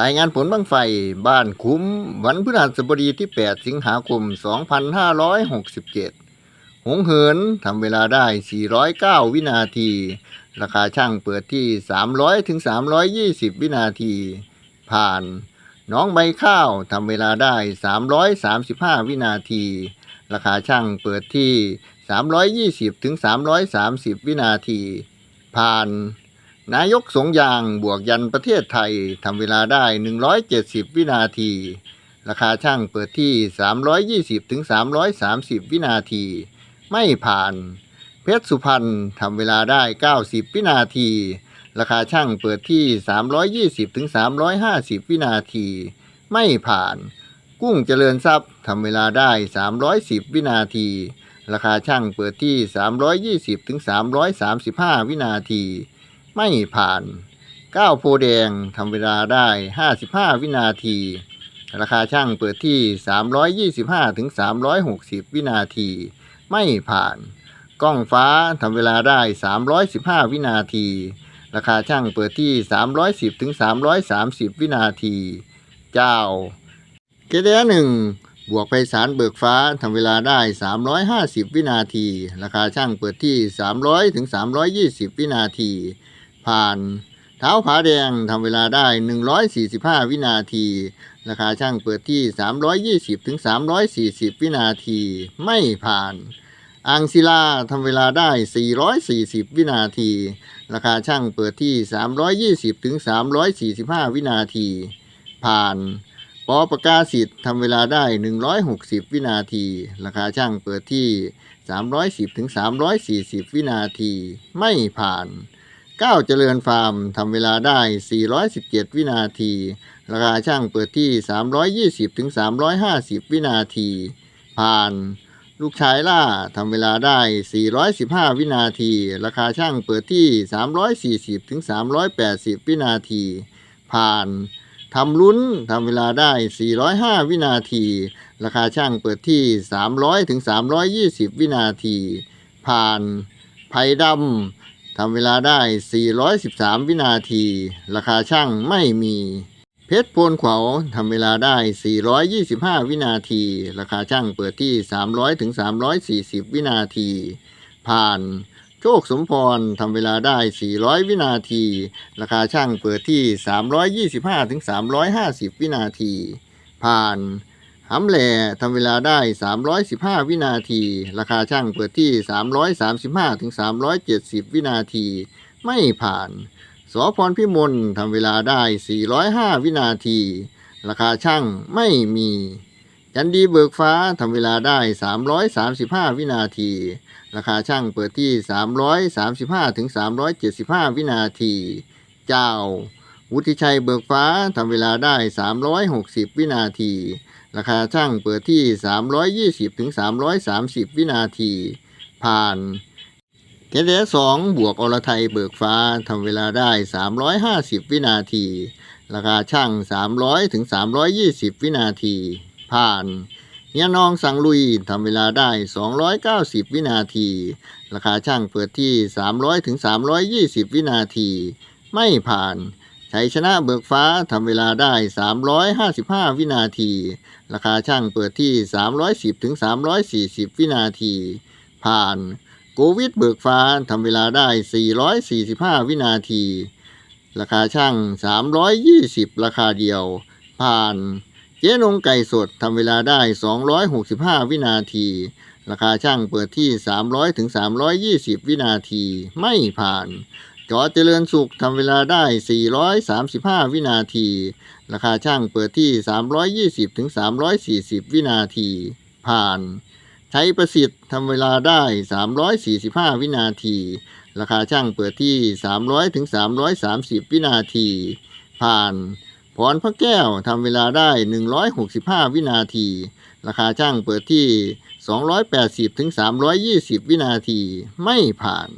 รายงานผลบังไฟบ้านคุ้ม วันพฤหัสบดีที่ 8 สิงหาคม 2567 หงเหินทำเวลาได้ 409 วินาที ราคาช่างเปิดที่ 300ถึง320 วินาที ผ่าน น้องใบข้าวทำเวลาได้ 335 วินาที ราคาช่างเปิดที่ 320ถึง330 วินาที ผ่าน นายกสงยางบวกยันประเทศไทยทำเวลาได้ 170 วินาที ราคาช่างเปิดที่ 320ถึง330 วินาที ไม่ผ่าน เพชรสุพรรณทำเวลาได้ 90 วินาที ราคาช่างเปิดที่ 320ถึง350 วินาที ไม่ผ่าน กุ้งเจริญทรัพย์ทำเวลาได้ 310 วินาที ราคาช่างเปิดที่ 320ถึง335 วินาที ไม่ผ่านก้าวโพแดงทำเวลาได้ 55 วินาที ราคาช่างเปิดที่ 325ถึง360 วินาที ไม่ผ่าน กล้องฟ้าทำเวลาได้ 315 วินาที ราคาช่างเปิดที่ 310ถึง330 วินาที เจ้า เกเดหนึ่งบวกไพศาลเบิกฟ้าทำเวลาได้ 350 วินาที ราคาช่างเปิดที่ 300ถึง320 วินาที ผ่าน เท้าผาแดงทำเวลาได้ 145 วินาที ราคาช่างเปิดที่ 320ถึง340 วินาที ไม่ผ่านอ่างศิลาทำเวลาได้ 440 วินาที ราคาช่างเปิดที่ 320ถึง345 วินาที ผ่าน ปอประกาศสิทธิ์ทำเวลาได้ 160 วินาที ราคาช่างเปิดที่ 310ถึง340 วินาที ไม่ผ่าน ก้าวเจริญฟาร์มทำเวลาได้ 417 วินาที ราคาช่างเปิดที่ 320-350 วินาที ผ่าน ลูกชายล่าทำเวลาได้ 415 วินาที ราคาช่างเปิดที่ 340-380 วินาที ผ่านทำลุ้นทำเวลาได้ 405 วินาที ราคาช่างเปิดที่ 300-320 วินาที ผ่านไผ่ดำ ทำเวลาได้ 413 วินาที ราคาช่างไม่มี เพชรโพนขวาวทำเวลาได้ 425 วินาที ราคาช่างเปิดที่ 300ถึง340 วินาที ผ่าน โชคสมพรทำเวลาได้ 400 วินาที ราคาช่างเปิดที่ 325ถึง350 วินาที ผ่าน หำแหล่ทำเวลาได้ 315 วินาที ราคาช่างเปิดที่ 335ถึง370 วินาที ไม่ผ่าน สอพรพิมลทำเวลาได้ 405 วินาที ราคาช่างไม่มี จันดีเบิกฟ้าทำเวลาได้ 335 วินาที ราคาช่างเปิดที่ 335ถึง375 วินาที เจ้า วุฒิชัยเบิกฟ้าทำเวลาได้ 360 วินาที ราคาช่างเปิดที่ 320ถึง330 วินาที ผ่านเกเดสองบวกอรไทยเบิกฟ้าทำเวลาได้ 350 วินาที ราคาช่าง 300ถึง320 วินาที ผ่านเฮียนองสังลุยทำเวลาได้ 290 วินาที ราคาช่างเปิดที่ 300ถึง320 วินาที ไม่ผ่าน ชัยชนะเบิกฟ้าทำเวลาได้ 355 วินาที ราคาช่างเปิดที่ 310ถึง340 วินาที ผ่าน โกวิดเบิกฟ้าทำเวลาได้ 445 วินาที ราคาช่าง 320 ราคาเดียว ผ่านเจ๊นงไก่สดทำเวลาได้ 265 วินาที ราคาช่างเปิดที่ 300ถึง320 วินาที ไม่ผ่าน จอเจริญสุขทำเวลาได้ 435 วินาที ราคาช่างเปิดที่ 320ถึง340 วินาที ผ่าน ใช้ประสิทธิ์ทำเวลาได้ 345 วินาที ราคาช่างเปิดที่ 300ถึง330 วินาที ผ่านพรพระแก้วทำเวลาได้ 165 วินาที ราคาช่างเปิดที่ 280ถึง320 วินาที ไม่ผ่าน